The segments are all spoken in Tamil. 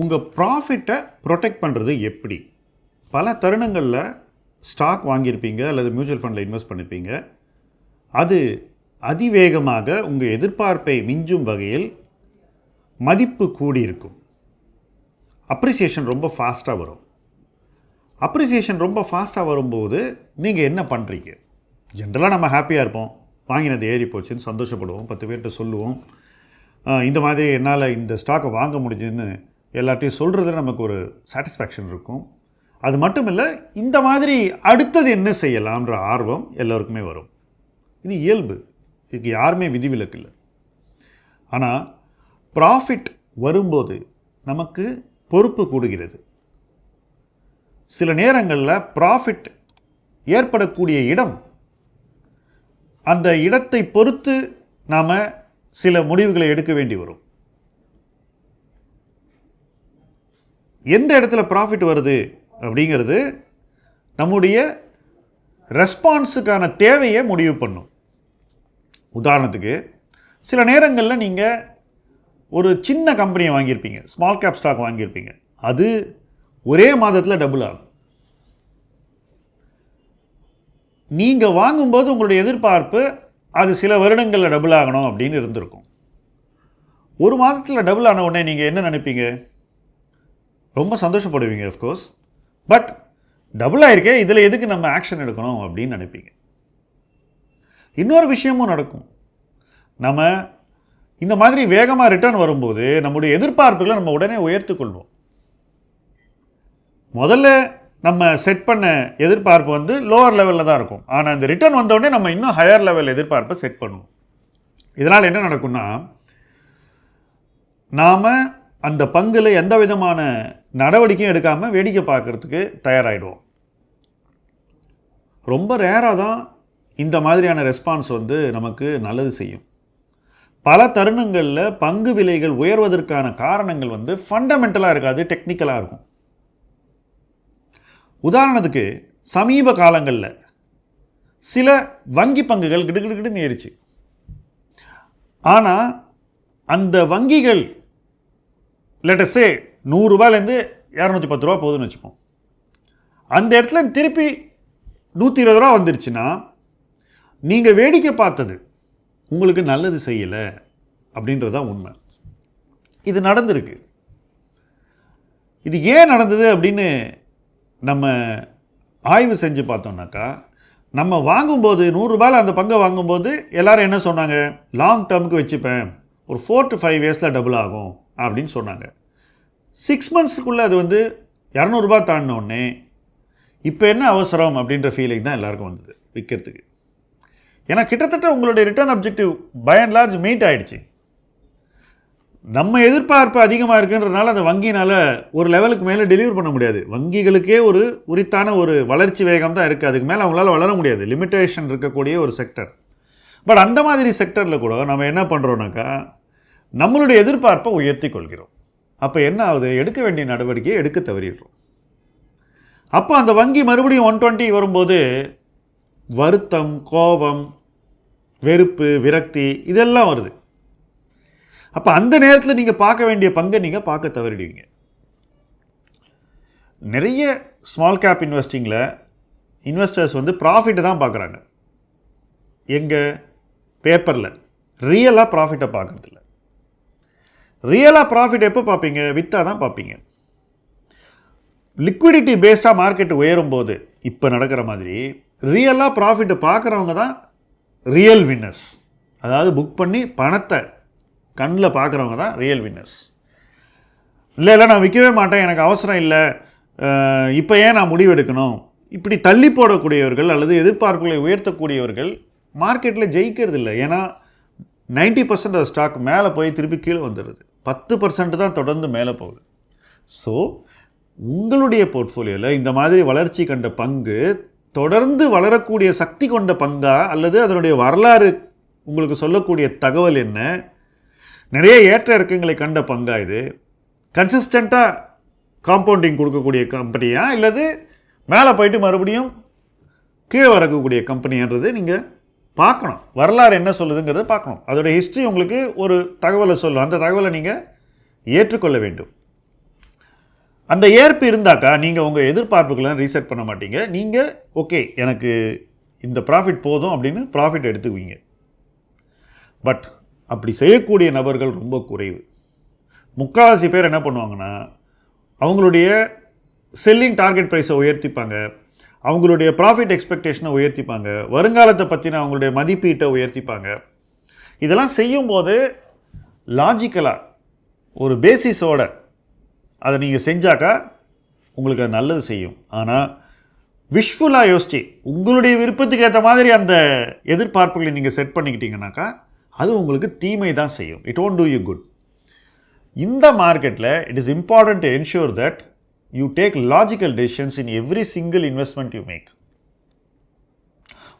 உங்கள் ப்ராஃபிட்டை ப்ரொடெக்ட் பண்ணுறது எப்படி? பல தருணங்களில் ஸ்டாக் வாங்கியிருப்பீங்க அல்லது மியூச்சுவல் ஃபண்டில் இன்வெஸ்ட் பண்ணியிருப்பீங்க அது அதிவேகமாக உங்கள் எதிர்பார்ப்பை மிஞ்சும் வகையில் மதிப்பு கூடியிருக்கும். அப்ரிசியேஷன் ரொம்ப ஃபாஸ்ட்டாக வரும். அப்ரிசியேஷன் ரொம்ப ஃபாஸ்ட்டாக வரும்போது நீங்கள் என்ன பண்ணுறீங்க ஜென்ரலாக நம்ம ஹாப்பியாக இருப்போம். வாங்கினது ஏறி போச்சுன்னு சந்தோஷப்படுவோம். பத்து பேர்கிட்ட சொல்லுவோம். இந்த மாதிரி என்னால் இந்த ஸ்டாக்கை வாங்க முடிஞ்சுன்னு எல்லாத்தையும் சொல்கிறதுல நமக்கு ஒரு சாட்டிஸ்ஃபேக்ஷன் இருக்கும். அது மட்டும் இல்லை இந்த மாதிரி அடுத்தது என்ன செய்யலாம்ன்ற ஆர்வம் எல்லோருக்குமே வரும். இது இயல்பு. இதுக்கு யாருமே விதிவிலக்கு இல்லை. ஆனால் ப்ராஃபிட் வரும்போது நமக்கு பொறுப்பு கூடுகிறது. சில நேரங்களில் ப்ராஃபிட் ஏற்படக்கூடிய இடம் அந்த இடத்தை பொறுத்து நாம் சில முடிவுகளை எடுக்க வேண்டி வரும். எந்த இடத்துல ப்ராஃபிட் வருது அப்படிங்கிறது நம்முடைய ரெஸ்பான்ஸுக்கான தேவையை முடிவு பண்ணும். உதாரணத்துக்கு சில நேரங்களில் நீங்கள் ஒரு சின்ன கம்பெனியை வாங்கியிருப்பீங்க ஸ்மால் கேப் ஸ்டாக் வாங்கியிருப்பீங்க. அது ஒரே மாதத்தில் டபுள் ஆகும். நீங்கள் வாங்கும்போது உங்களுடைய எதிர்பார்ப்பு அது சில வருடங்களில் டபுள் ஆகணும் அப்படின்னு இருந்திருக்கும். ஒரு மாதத்தில் டபுள் ஆன உடனே நீங்கள் என்ன நினைப்பீங்க? ரொம்ப சந்தோஷப்படுவீங்க அஃப்கோர்ஸ் பட் டபுள் ஆயிருக்கே இதில் எதுக்கு நம்ம ஆக்ஷன் எடுக்கணும் அப்படின்னு நினைப்பீங்க. இன்னொரு விஷயமும் நடக்கும். நம்ம இந்த மாதிரி வேகமாக ரிட்டர்ன் வரும்போது நம்முடைய எதிர்பார்ப்புகளை நம்ம உடனே உயர்த்துக்கொள்வோம். முதல்ல நம்ம செட் பண்ண எதிர்பார்ப்பு வந்து லோவர் லெவலில் தான் இருக்கும். ஆனால் இந்த ரிட்டர்ன் வந்தோடனே நம்ம இன்னும் ஹையர் லெவல் எதிர்பார்ப்பை செட் பண்ணுவோம். இதனால் என்ன நடக்கும்னா நாம் அந்த பங்குல எந்த விதமான நடவடிக்கையும் எடுக்காமல் வேடிக்கை பார்க்கறதுக்கு தயாராகிடுவோம் ரொம்ப ரேராக தான் இந்த மாதிரியான ரெஸ்பான்ஸ் வந்து நமக்கு நல்லது செய்யும். பல தருணங்களில் பங்கு விலைகள் உயர்வதற்கான காரணங்கள் வந்து ஃபண்டமெண்டலாக இருக்காது டெக்னிக்கலாக இருக்கும். உதாரணத்துக்கு சமீப காலங்களில் சில வங்கி பங்குகள் கிடுகிடுகிடுன்னு ஏறிச்சு. ஆனால் அந்த வங்கிகள் லெட்டஸே நூறுரூபாலேருந்து இரநூத்தி பத்து ரூபா போகுதுன்னு வச்சுப்போம். அந்த இடத்துல திருப்பி நூற்றி இருபது ரூபா வந்துருச்சுன்னா நீங்கள் வேடிக்கை பார்த்தது உங்களுக்கு நல்லது செய்யலை அப்படின்றது தான் உண்மை. இது நடந்திருக்கு. இது ஏன் நடந்தது அப்படின்னு நம்ம ஆய்வு செஞ்சு பார்த்தோம்னாக்கா நம்ம வாங்கும்போது நூறுரூபாயில் அந்த பங்கை வாங்கும்போது எல்லோரும் என்ன சொன்னாங்க? லாங் டேர்முக்கு வச்சுப்பேன். ஒரு ஃபோர் டு ஃபைவ் இயர்ஸில் டபுள் ஆகும். அப்படின்னு சொன்னாங்க. சிக்ஸ் மந்த்ஸுக்குள்ளே அது வந்து இரநூறுபா தாண்டினோடனே இப்போ என்ன அவசரம் அப்படின்ற ஃபீலிங் தான் எல்லாருக்கும் வந்தது விற்கிறதுக்கு ஏன்னா கிட்டத்தட்ட உங்களுடைய return objective by and large meet ஆகிடுச்சு நம்ம எதிர்பார்ப்பு அதிகமாக இருக்குன்றதுனால அந்த வங்கினால் ஒரு லெவலுக்கு மேலே டெலிவர் பண்ண முடியாது. வங்கிகளுக்கே ஒரு உரித்தான ஒரு வளர்ச்சி வேகம் தான் இருக்குது அதுக்கு மேலே அவங்களால வளர முடியாது. லிமிட்டேஷன் இருக்கக்கூடிய ஒரு செக்டர் பட் அந்த மாதிரி செக்டரில் கூட நம்ம என்ன பண்ணுறோன்னாக்கா நம்மளுடைய எதிர்பார்ப்பை உயர்த்தி கொள்கிறோம் அப்போ என்ன ஆகுது? எடுக்க வேண்டிய நடவடிக்கையை எடுக்க தவறிடுறோம். அப்போ அந்த வங்கி மறுபடியும் ஒன் டுவெண்ட்டி வரும்போது வருத்தம் கோபம் வெறுப்பு விரக்தி இதெல்லாம் வருது. அப்போ அந்த நேரத்தில் நீங்கள் பார்க்க வேண்டிய பங்கை நீங்கள் பார்க்க தவறிடுவீங்க. நிறைய ஸ்மால் கேப் இன்வெஸ்டிங்கில் இன்வெஸ்டர்ஸ் வந்து ப்ராஃபிட்டை தான் பார்க்குறாங்க. எங்கள் பேப்பரில் ரியலாக ப்ராஃபிட்டை பார்க்குறதில்ல. ரியலாக ப்ராஃபிட் எப்போ பார்ப்பீங்க? விற்றா தான் பார்ப்பீங்க. லிக்விடிட்டி பேஸ்டாக மார்க்கெட் உயரும் போது இப்போ நடக்கிற மாதிரி ரியலாக ப்ராஃபிட்டை பார்க்குறவங்க தான் ரியல் வின்னர்ஸ் அதாவது புக் பண்ணி பணத்தை கண்ணில் பார்க்குறவங்க தான் ரியல் வின்னர்ஸ் இல்லை இல்லை நான் விற்கவே மாட்டேன் எனக்கு அவசரம் இல்லை. இப்போ ஏன் நான் முடிவெடுக்கணும் இப்படி தள்ளி போடக்கூடியவர்கள் அல்லது எதிர்பார்ப்புகளை உயர்த்தக்கூடியவர்கள் மார்க்கெட்டில் ஜெயிக்கிறது இல்லை ஏன்னா நைன்ட்டி பர்சன்ட் ஸ்டாக் மேலே போய் திருப்பி கீழே வந்துடுது. பத்து பர்சன்ட் தான் தொடர்ந்து மேலே போகுது. ஸோ உங்களுடைய போர்ட்ஃபோலியோவில் இந்த மாதிரி வளர்ச்சி கண்ட பங்கு தொடர்ந்து வளரக்கூடிய சக்தி கொண்ட பங்கா அல்லது அதனுடைய வரலாறு உங்களுக்கு சொல்லக்கூடிய தகவல் என்ன? நிறைய ஏற்ற இறக்கங்களை கண்ட பங்கா இது. கன்சிஸ்டண்ட்டாக காம்பவுண்டிங் கொடுக்கக்கூடிய கம்பெனியா இல்லது மேலே போயிட்டு மறுபடியும் கீழே வரக்கூடிய கம்பெனின்றது நீங்கள் பார்க்கணும். வரலாறு என்ன சொல்லுதுங்கிறத பார்க்கணும். அதோட ஹிஸ்ட்ரி உங்களுக்கு ஒரு தகவலை சொல்லும். அந்த தகவலை நீங்கள் ஏற்றுக்கொள்ள வேண்டும். அந்த ஏற்பு இருந்தாக்கா நீங்கள் உங்கள் எதிர்பார்ப்புகளை ரீசெட் பண்ண மாட்டீங்க. நீங்கள் ஓகே எனக்கு இந்த ப்ராஃபிட் போதும் அப்படின்னு ப்ராஃபிட் எடுத்துக்குவீங்க. பட் அப்படி செய்யக்கூடிய நபர்கள் ரொம்ப குறைவு. முக்கால்வாசி பேர் என்ன பண்ணுவாங்கன்னா அவங்களுடைய செல்லிங் டார்கெட் ப்ரைஸை உயர்த்திப்பாங்க. அவங்களுடைய ப்ராஃபிட் எக்ஸ்பெக்டேஷனை உயர்த்திப்பாங்க. வருங்காலத்தை பற்றின அவங்களுடைய மதிப்பீட்டை உயர்த்திப்பாங்க. இதெல்லாம் செய்யும்போது லாஜிக்கலாக ஒரு பேசிஸோட அதை நீங்கள் செஞ்சாக்கா உங்களுக்கு அது நல்லது செய்யும். ஆனால் விஷ்ஃபுல்லாக யோசிச்சு உங்களுடைய விருப்பத்துக்கு ஏற்ற மாதிரி அந்த எதிர்பார்ப்புகளை நீங்கள் செட் பண்ணிக்கிட்டீங்கன்னாக்கா அது உங்களுக்கு தீமை தான் செய்யும். It won't do you good இந்த மார்க்கெட்டில் it is important to ensure that you take logical decisions in every single investment you make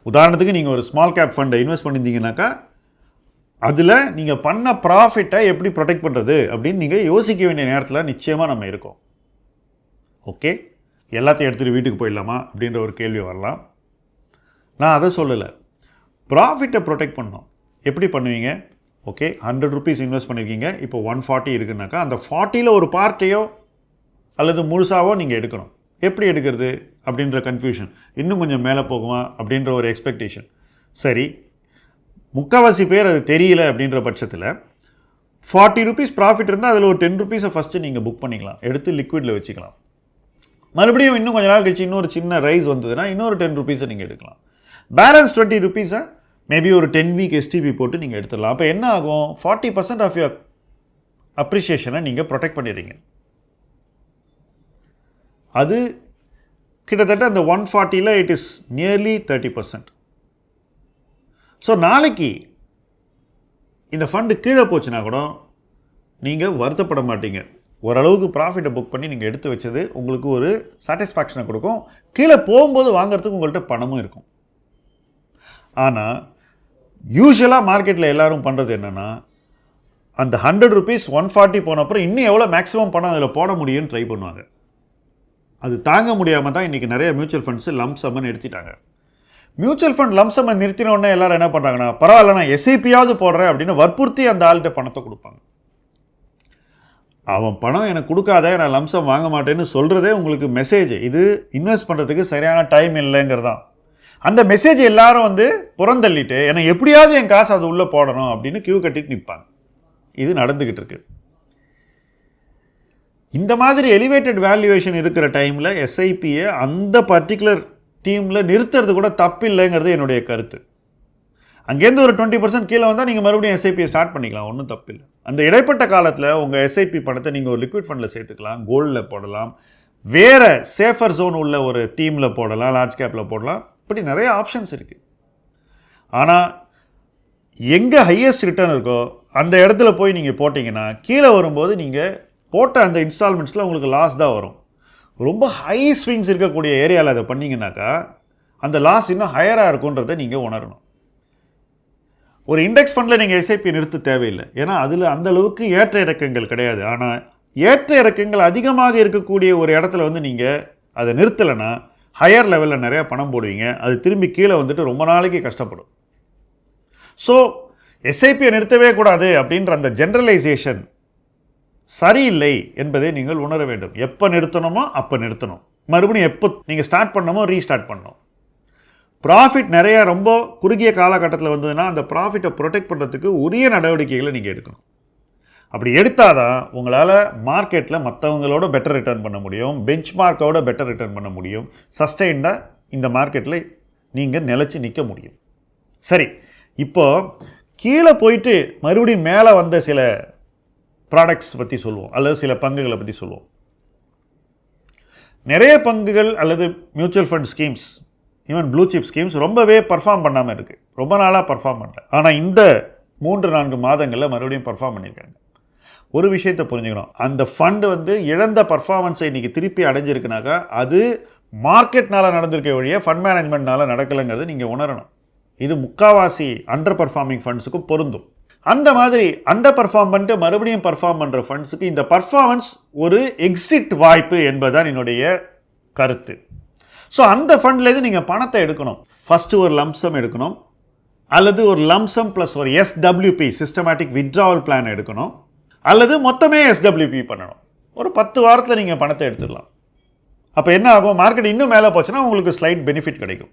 உதாரணத்துக்கு நீங்கள் ஒரு ஸ்மால் கேப் ஃபண்டை இன்வெஸ்ட் பண்ணியிருந்தீங்கன்னாக்கா அதில் நீங்கள் பண்ண ப்ராஃபிட்டை எப்படி ப்ரொடெக்ட் பண்ணுறது அப்படின்னு நீங்கள் யோசிக்க வேண்டிய நேரத்தில் நிச்சயமாக நம்ம இருக்கோம். ஓகே எல்லாத்தையும் எடுத்துகிட்டு வீட்டுக்கு போயிடலாமா அப்படின்ற ஒரு கேள்வி வரலாம். நான் அதை சொல்லலை. ப்ராஃபிட்டை ப்ரொடெக்ட் பண்ணோம் எப்படி பண்ணுவீங்க? ஓகே ஹண்ட்ரட் ருபீஸ் இன்வெஸ்ட் பண்ணியிருக்கீங்க இப்போ ஒன் ஃபார்ட்டி இருக்குனாக்கா அந்த ஃபார்ட்டியில் ஒரு பார்ட்டையோ அல்லது முழுசாவோ நீங்கள் எடுக்கணும். எப்படி எடுக்கிறது? அப்படின்ற கன்ஃபியூஷன் இன்னும் கொஞ்சம் மேலே போகுமா? அப்படின்ற ஒரு எக்ஸ்பெக்டேஷன் சரி. முக்கால்வாசி பேர் அது தெரியல அப்படின்ற பட்சத்தில் ஃபார்ட்டி ருபீஸ் ப்ராஃபிட் இருந்தால் அதில் ஒரு டென் ருபீஸை ஃபஸ்ட்டு நீங்கள் புக் பண்ணிக்கலாம். எடுத்து லிக்விடில் வச்சுக்கலாம். மறுபடியும் இன்னும் கொஞ்ச நாள் கழிச்சு இன்னொரு சின்ன ரைஸ் வந்ததுன்னா இன்னொரு டென் ருபீஸை நீங்கள் எடுக்கலாம். பேலன்ஸ் டுவெண்ட்டி ருபீஸை மேபி ஒரு டென் வீக் எஸ்டிபி போட்டு நீங்கள் எடுத்துடலாம். அப்போ என்ன ஆகும்? ஃபார்ட்டி பர்சன்ட் ஆஃப் யுவர் அப்ரிஷியேஷனை நீங்கள் ப்ரொடெக்ட் பண்ணிடுறீங்க. அது கிட்டத்தட்ட அந்த one ஃபார்ட்டியில் it is nearly thirty percent so நாளைக்கு இந்த ஃபண்டு கீழே போச்சுன்னா கூட நீங்கள் வருத்தப்பட மாட்டீங்க. ஓரளவுக்கு ப்ராஃபிட்டை புக் பண்ணி நீங்கள் எடுத்து வச்சது உங்களுக்கு ஒரு சாட்டிஸ்ஃபேக்ஷனை கொடுக்கும். கீழே போகும்போது வாங்குறதுக்கு உங்கள்கிட்ட பணமும் இருக்கும். ஆனால் யூஸ்வலாக மார்க்கெட்டில் எல்லாரும் பண்ணுறது என்னென்னா அந்த ஹண்ட்ரட் ருபீஸ் ஒன் ஃபார்ட்டி போன அப்புறம் இன்னும் எவ்வளோ மேக்ஸிமம் பணம் அதில் போட முடியும்னு ட்ரை பண்ணுவாங்க. அது தாங்க முடியாமல் தான் இன்றைக்கி நிறைய மியூச்சுவல் ஃபண்ட்ஸு லம்சம்னு நிறுத்திட்டாங்க. மியூச்சுவல் ஃபண்ட் லம்சம்மை நிறுத்தினோடனே எல்லாரும் என்ன பண்ணுறாங்கன்னா பரவாயில்ல நான் எஸ்ஐபியாவது போடுறேன் அப்படின்னு வற்புறுத்தி அந்த ஆள்கிட்ட பணத்தை கொடுப்பாங்க. அவன் பணம் எனக்கு கொடுக்காத நான் லம்சம் வாங்க மாட்டேன்னு சொல்கிறதே உங்களுக்கு மெசேஜ் இது இன்வெஸ்ட் பண்ணுறதுக்கு சரியான டைம் இல்லைங்கிறதான். அந்த மெசேஜ் எல்லாரும் வந்து புறந்தள்ளிட்டு என்னை எப்படியாவது என் காசு அது உள்ளே போடணும் அப்படின்னு கியூ கட்டிட்டு நிற்பாங்க இது நடந்துக்கிட்டு இருக்கு. இந்த மாதிரி எலிவேட்டட் வேல்யூவேஷன் இருக்கிற டைமில் எஸ்ஐபியை அந்த பர்டிகுலர் டீமில் நிறுத்துறது கூட தப்பில்லைங்கிறது என்னுடைய கருத்து. அங்கேருந்து ஒரு டுவெண்ட்டி பர்சன்ட் கீழே வந்தால் நீங்கள் மறுபடியும் எஸ்ஐபியை ஸ்டார்ட் பண்ணிக்கலாம் ஒன்றும் தப்பில்லை. அந்த இடைப்பட்ட காலத்தில் உங்கள் எஸ்ஐபி பணத்தை நீங்கள் ஒரு லிக்விட் ஃபண்டில் சேர்த்துக்கலாம் கோல்டில் போடலாம் வேறு சேஃபர் ஜோன் உள்ள ஒரு டீமில் போடலாம் லார்ஜ் கேப்பில் போடலாம் இப்படி நிறைய ஆப்ஷன்ஸ் இருக்குது ஆனால் எங்கே ஹையஸ்ட் ரிட்டர்ன் இருக்கோ அந்த இடத்துல போய் நீங்கள் போட்டிங்கன்னா கீழே வரும்போது நீங்கள் போட்ட அந்த இன்ஸ்டால்மெண்ட்ஸில் உங்களுக்கு லாஸ் தான் வரும். ரொம்ப ஹை ஸ்விங்ஸ் இருக்கக்கூடிய ஏரியாவில் அதை பண்ணிங்கனாக்கா அந்த லாஸ் இன்னும் ஹையராக இருக்குன்றதை நீங்கள் உணரணும். ஒரு இண்டெக்ஸ் ஃபண்டில் நீங்கள் எஸ்ஐபி நிறுத்த தேவையில்லை. ஏன்னா அதில் அந்த அளவுக்கு ஏற்ற இறக்கங்கள் கிடையாது. ஆனால் ஏற்ற இறக்கங்கள் அதிகமாக இருக்கக்கூடிய ஒரு இடத்துல வந்து நீங்கள் அதை நிறுத்தலைன்னா ஹையர் லெவலில் நிறையா பணம் போடுவீங்க. அது திரும்பி கீழே வந்துட்டு ரொம்ப நாளைக்கு கஷ்டப்படும். ஸோ எஸ்ஐபியை நிறுத்தவே கூடாது அப்படின்ற அந்த ஜென்ரலைசேஷன் சரியில்லை என்பதை நீங்கள் உணர வேண்டும். எப்போ நிறுத்தணுமோ அப்போ நிறுத்தணும். மறுபடியும் எப்போ நீங்கள் ஸ்டார்ட் பண்ணணுமோ ரீஸ்டார்ட் பண்ணணும். ப்ராஃபிட் நிறைய ரொம்ப குறுகிய காலகட்டத்தில் வந்ததுன்னா அந்த ப்ராஃபிட்டை ப்ரொடெக்ட் பண்ணுறதுக்கு உரிய நடவடிக்கைகளை நீங்கள் எடுக்கணும். அப்படி எடுத்தால் தான் உங்களால் மார்க்கெட்டில் மற்றவங்களோட பெட்டர் ரிட்டர்ன் பண்ண முடியும். பெஞ்ச் மார்க்கோட பெட்டர் ரிட்டர்ன் பண்ண முடியும். சஸ்டெயின்டாக இந்த மார்க்கெட்டில் நீங்கள் நிலச்சி நிற்க முடியும். சரி இப்போது கீழே போயிட்டு மறுபடியும் மேலே வந்த சில ப்ராடக்ட்ஸ் பற்றி சொல்லுவோம் அல்லது சில பங்குகளை பற்றி சொல்லுவோம் நிறைய பங்குகள் அல்லது mutual fund schemes even blue chip schemes ரொம்பவே பர்ஃபார்ம் பண்ணாமல் இருக்குது ரொம்ப நாளாக பர்ஃபார்ம் பண்ணல. ஆனால் இந்த மூன்று நான்கு மாதங்களில் மறுபடியும் பர்ஃபார்ம் பண்ணியிருக்காங்க. ஒரு விஷயத்தை புரிஞ்சுக்கணும். அந்த ஃபண்டு வந்து இழந்த பர்ஃபார்மன்ஸை இன்றைக்கி திருப்பி அடைஞ்சிருக்குனாக்கா அது மார்க்கெட்னால் நடந்திருக்க வழியே ஃபண்ட் மேனேஜ்மெண்ட்னால் நடக்கலைங்கிறது நீங்கள் உணரணும். இது முக்காவாசி அண்டர் பர்ஃபார்மிங் ஃபண்ட்ஸுக்கும் பொருந்தும். அந்த மாதிரி அண்டர் பர்ஃபார்ம் பண்ணிட்டு மறுபடியும் பர்ஃபார்ம் பண்ணுற ஃபண்ட்ஸுக்கு இந்த பர்ஃபார்மன்ஸ் ஒரு எக்ஸிட் வாய்ப்பு என்பதுதான் என்னுடைய கருத்து. ஸோ அந்த ஃபண்ட்லேருந்து நீங்கள் பணத்தை எடுக்கணும். ஃபஸ்ட்டு ஒரு லம்சம் எடுக்கணும். அல்லது ஒரு லம்சம் ப்ளஸ் ஒரு எஸ்டபிள்யூபி சிஸ்டமேட்டிக் வித்ட்ராவல் பிளான் எடுக்கணும். அல்லது மொத்தமே எஸ்டபிள்யூபி பண்ணணும். ஒரு பத்து வாரத்தில் நீங்கள் பணத்தை எடுத்துடலாம். அப்போ என்ன ஆகும்? மார்க்கெட் இன்னும் மேலே போச்சுன்னா உங்களுக்கு ஸ்லைட் பெனிஃபிட் கிடைக்கும்.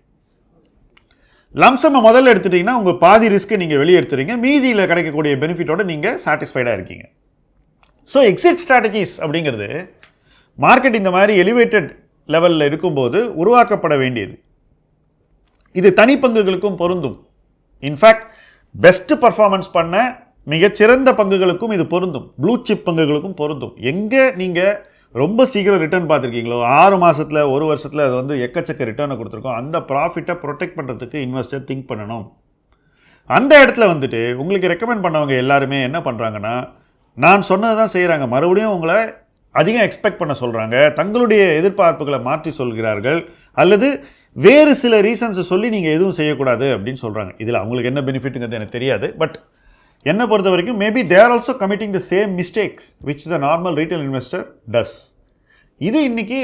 லம்சம்மை முதல்ல எடுத்துட்டீங்கன்னா உங்கள் பாதி ரிஸ்க்கை நீங்கள் வெளியே எடுத்துறீங்க. மீதியில் கிடைக்கக்கூடிய பெனிஃபிட்டோடு நீங்கள் சாட்டிஸ்ஃபைடாக இருக்கீங்க. ஸோ எக்ஸிட் ஸ்ட்ராட்டஜிஸ் அப்படிங்கிறது மார்க்கெட் இந்த மாதிரி எலிவேட்டட் லெவலில் இருக்கும்போது உருவாக்கப்பட வேண்டியது. இது தனிப்பங்குகளுக்கும் பொருந்தும். இன்ஃபேக்ட் பெஸ்ட் பர்ஃபார்மன்ஸ் பண்ண மிகச்சிறந்த பங்குகளுக்கும் இது பொருந்தும். ப்ளூ சிப் பங்குகளுக்கும் பொருந்தும். எங்கே நீங்கள் ரொம்ப சீக்கிரம் ரிட்டர்ன் பார்த்துருக்கீங்களோ? ஆறு மாதத்தில் ஒரு வருஷத்தில் அது வந்து எக்கச்சக்க ரிட்டர்னை கொடுத்துருக்கோம். அந்த ப்ராஃபிட்டை ப்ரொடெக்ட் பண்ணுறதுக்கு இன்வெஸ்டர் திங்க் பண்ணணும். அந்த இடத்துல வந்துட்டு உங்களுக்கு ரெக்கமெண்ட் பண்ணவங்க எல்லாருமே என்ன பண்ணுறாங்கன்னா நான் சொன்னதை தான் செய்கிறாங்க மறுபடியும் உங்களை அதிகம் எக்ஸ்பெக்ட் பண்ண சொல்கிறாங்க தங்களுடைய எதிர்பார்ப்புகளை மாற்றி சொல்கிறார்கள். அல்லது வேறு சில ரீசன்ஸை சொல்லி நீங்கள் எதுவும் செய்யக்கூடாது அப்படின்னு சொல்கிறாங்க இதில் அவங்களுக்கு என்ன பெனிஃபிட்டுங்கிறது எனக்கு தெரியாது. பட் என்னை பொறுத்த வரைக்கும் maybe there also committing the same mistake which the normal retail investor does இது இன்னைக்கு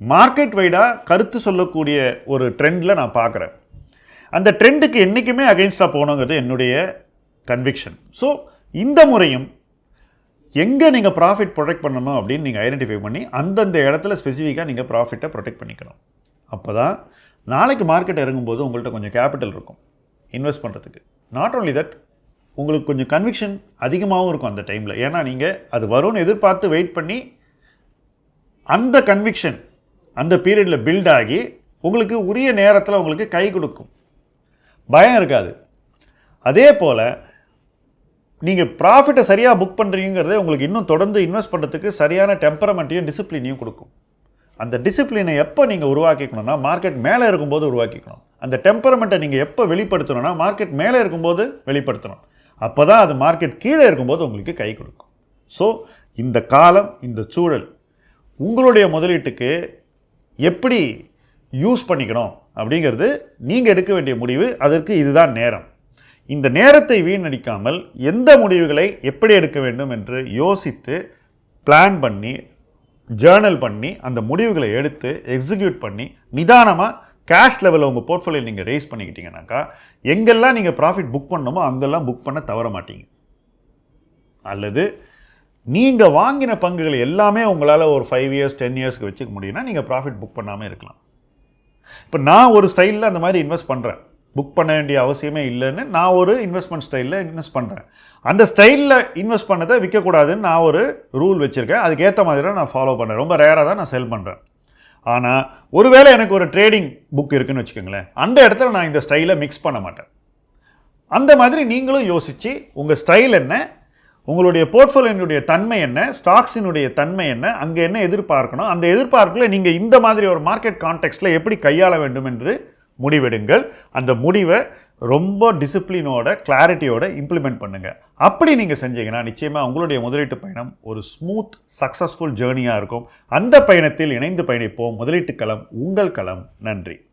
மார்க்கெட் வைடாக கருத்து சொல்லக்கூடிய ஒரு ட்ரெண்டில் நான் பார்க்குறேன். அந்த ட்ரெண்டுக்கு என்றைக்குமே அகெயின்ஸ்டாக போகணுங்கிறது என்னுடைய கன்விக்ஷன் ஸோ இந்த முறையும் எங்கே நீங்கள் ப்ராஃபிட் ப்ரொடெக்ட் பண்ணணும் அப்படின்னு நீங்கள் ஐடென்டிஃபை பண்ணி அந்தந்த இடத்துல ஸ்பெசிஃபிக்காக நீங்கள் ப்ராஃபிட்டை ப்ரொடெக்ட் பண்ணிக்கணும். அப்போ தான் நாளைக்கு மார்க்கெட் இறங்கும்போது உங்கள்கிட்ட கொஞ்சம் கேபிட்டல் இருக்கும். இன்வெஸ்ட் பண்ணுறதுக்கு நாட் ஓன்லி தட் உங்களுக்கு கொஞ்சம் கன்விக்ஷன் அதிகமாகவும் இருக்கும் அந்த டைமில் ஏன்னா நீங்கள் அது வரும்னு எதிர்பார்த்து வெயிட் பண்ணி அந்த கன்விக்ஷன் அந்த பீரியடில் பில்ட் ஆகி உங்களுக்கு உரிய நேரத்தில் உங்களுக்கு கை கொடுக்கும். பயம் இருக்காது. அதே போல் நீங்கள் ப்ராஃபிட்டை சரியாக புக் பண்ணுறீங்கிறதே உங்களுக்கு இன்னும் தொடர்ந்து இன்வெஸ்ட் பண்ணுறதுக்கு சரியான டெம்பரமெண்ட்டையும் டிசிப்ளினையும் கொடுக்கும். அந்த டிசிப்ளினை எப்போ நீங்கள் உருவாக்கிக்கணும்னா மார்க்கெட் மேலே இருக்கும்போது உருவாக்கிக்கணும். அந்த டெம்பரமெண்ட்டை நீங்கள் எப்போ வெளிப்படுத்தணும்னா மார்க்கெட் மேலே இருக்கும்போது வெளிப்படுத்தணும். அப்போ தான் அது மார்க்கெட் கீழே இருக்கும்போது உங்களுக்கு கை கொடுக்கும். ஸோ இந்த காலம் இந்த சூழல் உங்களுடைய முதலீட்டுக்கு எப்படி யூஸ் பண்ணிக்கணும் அப்படிங்கிறது நீங்கள் எடுக்க வேண்டிய முடிவு அதற்கு இதுதான் நேரம். இந்த நேரத்தை வீணடிக்காமல் எந்த முடிவுகளை எப்படி எடுக்க வேண்டும் என்று யோசித்து பிளான் பண்ணி ஜேர்னல் பண்ணி அந்த முடிவுகளை எடுத்து எக்ஸிக்யூட் பண்ணி நிதானமாக கேஷ் லெவலில் உங்கள் போர்ட்ஃபோலியோ நீங்கள் ரைஸ் பண்ணிக்கிட்டீங்கன்னாக்கா எங்கெல்லாம் நீங்கள் ப்ராஃபிட் புக் பண்ணணுமோ அங்கெல்லாம் புக் பண்ண தவற மாட்டீங்க. அல்லது நீங்கள் வாங்கின பங்குகள் எல்லாமே உங்களால் ஒரு ஃபைவ் இயர்ஸ் டென் இயர்ஸ்க்கு வச்சுக்க முடியும்னா நீங்கள் ப்ராஃபிட் புக் பண்ணாமல் இருக்கலாம். இப்போ நான் ஒரு ஸ்டைலில் அந்த மாதிரி இன்வெஸ்ட் பண்ணுறேன் புக் பண்ண வேண்டிய அவசியமே இல்லைன்னு நான் ஒரு இன்வெஸ்ட்மெண்ட் ஸ்டைலில் இன்வெஸ்ட் பண்ணுறேன் அந்த ஸ்டைலில் இன்வெஸ்ட் பண்ணதை விற்கக்கூடாதுன்னு நான் ஒரு ரூல் வச்சுருக்கேன். அதுக்கேற்ற மாதிரி தான் நான் ஃபாலோ பண்ணுறேன் ரொம்ப ரேராக தான் நான் செல் பண்ணுறேன் ஆனால் ஒருவேளை எனக்கு ஒரு ட்ரேடிங் புக் இருக்குன்னு வச்சுக்கோங்களேன் அந்த இடத்துல நான் இந்த ஸ்டைலை மிக்ஸ் பண்ண மாட்டேன். அந்த மாதிரி நீங்களும் யோசித்து உங்கள் ஸ்டைல் என்ன உங்களுடைய போர்ட்ஃபோலியோனுடைய தன்மை என்ன ஸ்டாக்ஸினுடைய தன்மை என்ன அங்கே என்ன எதிர்பார்க்கணும் அந்த எதிர்பார்ப்பில் நீங்கள் இந்த மாதிரி ஒரு மார்க்கெட் கான்டெக்ஸ்ட்டில் எப்படி கையாள வேண்டும் என்று முடிவெடுங்கள். அந்த முடிவை ரொம்ப டிசிப்ளினோட கிளாரிட்டியோட இம்ப்ளிமெண்ட் பண்ணுங்கள் அப்படி நீங்கள் செஞ்சீங்கன்னா நிச்சயமாக உங்களுடைய முதலீட்டு பயணம் ஒரு ஸ்மூத் சக்ஸஸ்ஃபுல் ஜேர்னியாக இருக்கும். அந்த பயணத்தில் இணைந்து பயணிப்போம். முதலீட்டு களம் உங்கள் களம். நன்றி.